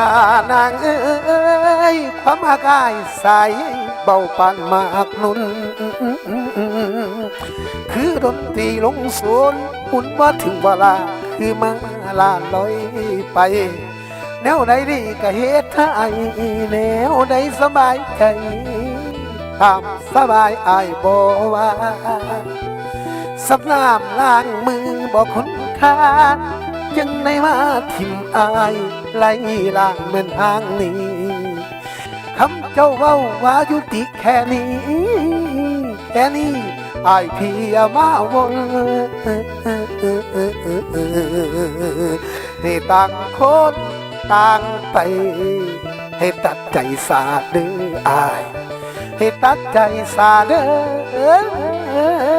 ลานางเอ้ยความอากายใสเบาปานมากนุน คือดนตรีลงสวนหุ่นว่าถึงเวลาคือมาลาลอยไป แนวใดดีก็เฮ็ดให้แนวใดสบายใจตามสบายไอบ่ว่าสับน้ำล้างมือบ่คนค้า จึงได้มาทิมอายไล่ล้างเหมือนทางนี้คำเจ้าเว้าว่ายุติแค่นี้ แค่นี้อายเพียมาวนให้ต่างคนต่างไป ให้ตัดใจสาเด้ออาย ให้ตัดใจสาเด้อ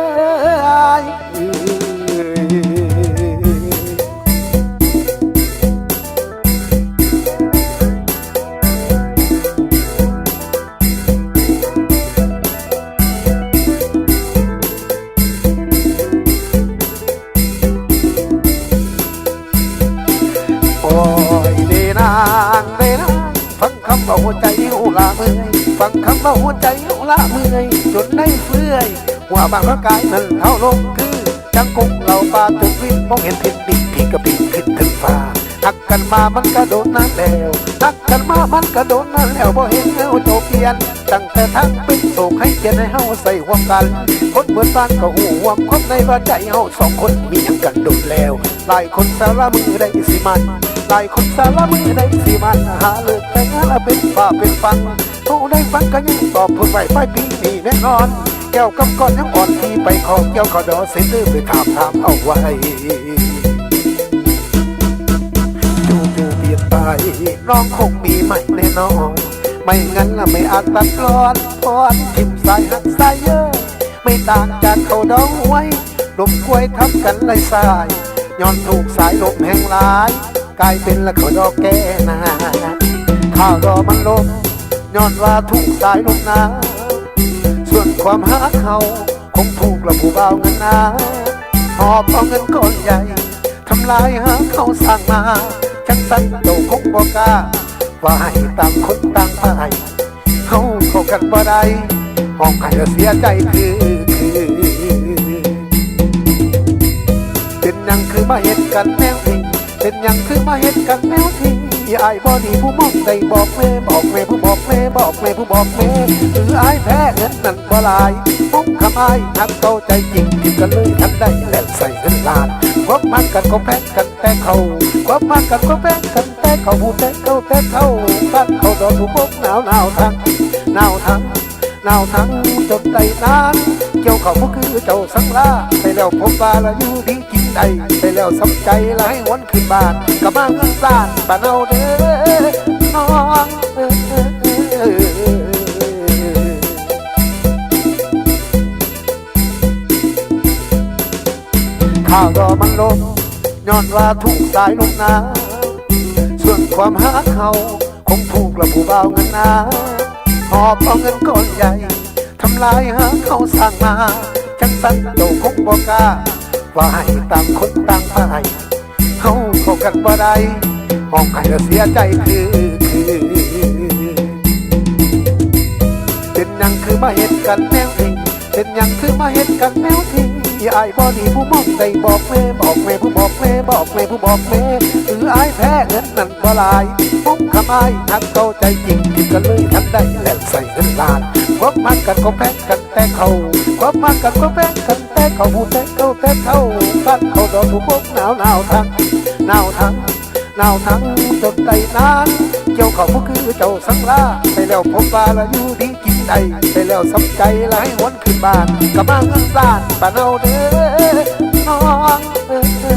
ฟังคำว่าหัวใจหูละเมื่อยฟังคำว่าหัวใจหูละเมื่อยจนได้เฟื่อยว่าบางร่างกายนั้นเท่าลงคือจังกงเราปาจุกวินมองเห็นเพชรดินพี่กระปิงขึ้นถึงฟ้าหักกันมามันก็โดนนั้นแล้วหักกันมามันก็โดนนั้นแล้วบ่เห็นแล้วโจเพียนตั้งแต่ทั้งเป็นโศกให้เกียรติให้เฮาใส่ห่วกันคนเหมือนบ้านก็หูวมคนในว่าใจเฮาสองคนมีหยังกันโดนแล้วหลายคนสารมือได้สิมัน หลายคนสารมือได้สิมันหาเลิกแต่งานเป็นฝ่าเป็นฟังโทได้ฟังก็ยังตอบเพื่อไหวไปปีนี้แน่นอน แก้วกำก้อนยังอ่อนที่ไปขอแก้วขอดอเซ็นเตอร์ไปถามถามเอาไว้จูจูเปลี่ยนไปน้องคงมีใหม่แน่นอนไม่งั้นไม่อาจตัดรอนพอนทิมสายหักสายเยอะไม่ต่างจากเขาดองไว้ลมกล้วยทับกันไรสายย้อนถูกสายลมแห่งหลาย กลายเป็นละเขาดอกแก่นาข้าวดอกมันลมย้อนว่าถูกสายลมนา ส่วนความหาเขาคงถูกละผู้เบาเงินนาหอบเอาเงินก้อนใหญ่ทำลายหาเขาสร้างมาจังสันโตคงบอกกล้าว่าให้ต่างคนต่างไปเขาเขากันบ่ได้ห้องใครเสียใจคือคือ เป็นหยังคือมาเห็นกันแนวที่ เป็นยังคือมาเห็นกันแนวที่อายบ่ดีผู้มองได้บอกแม่บอกแม่ผู้บอกแม่บอกแม่ผู้บอกแม่หรือไอายแพ้เงินนั่นบ่ลายมุกคำอายทักเข้าใจจริงที่กันเลยทันได้แล้วใส่เงินล้านความมันกันก็แพ้กันแต่เขาความมันกันก็แพ้กันแต่เขาหูแต่เขาแต่เขาบ้านเขาดอนถูกพบหนาวหนาวทั้งหนาวทั้งหนาวทั้งจนได้นาน เจ้าเขาก็คือเจ้าสังลาไปแล้วพบว่าละอยู่ดีกินใดไปแล้วสำใจละให้วนขึ้นบ้านกับมาเงินซ่านบ้านเอาเด้อน้องเอ้ยข้าวดอมันลมย้อนว่าถูกสายลมนา ส่วนความหาเขาคงถูกละผู้เบาเงินนาหอบเอาเงินก้อนใหญ่ ทำลายหาเขาสร้างมาจังสันโตคงบอกล้าว่าให้ต่างคนต่างไปเขาเข้ากันบ่ได้ห้องใครละเสียใจคือคือเป็นนังคือมาเห็นกันแนวเอง เป็นยังคือมาเห็นกันแนวที่อายบอดีผู้มองได้บอกแม่บอกแม่ผู้บอกแม่บอกแม่ผู้บอกแม่หรืออายแพ้เงินนั่นบ่ลายมุกคำอายทักเข้าใจจริงที่กันเลยทันได้แล้วใส่เงินล้านความมันกันก็แพ้กันแต่เขาความมันกันก็แพ้กันแต่เขาหูแต่เขาแต่เขาบ้านเขาดอนผู้พกหนาวหนาวทั้งหนาวทั้งหนาวทั้งจนได้นานเจ้าเขาก็คือเจ้าสังลาไปแล้วพบว่าละอยู่ดี กินใดไปแล้วสำใจหลายหวนขึ้นบ้านกับบ้าเงินซ่านบ้านเอาเด้อน้องเออ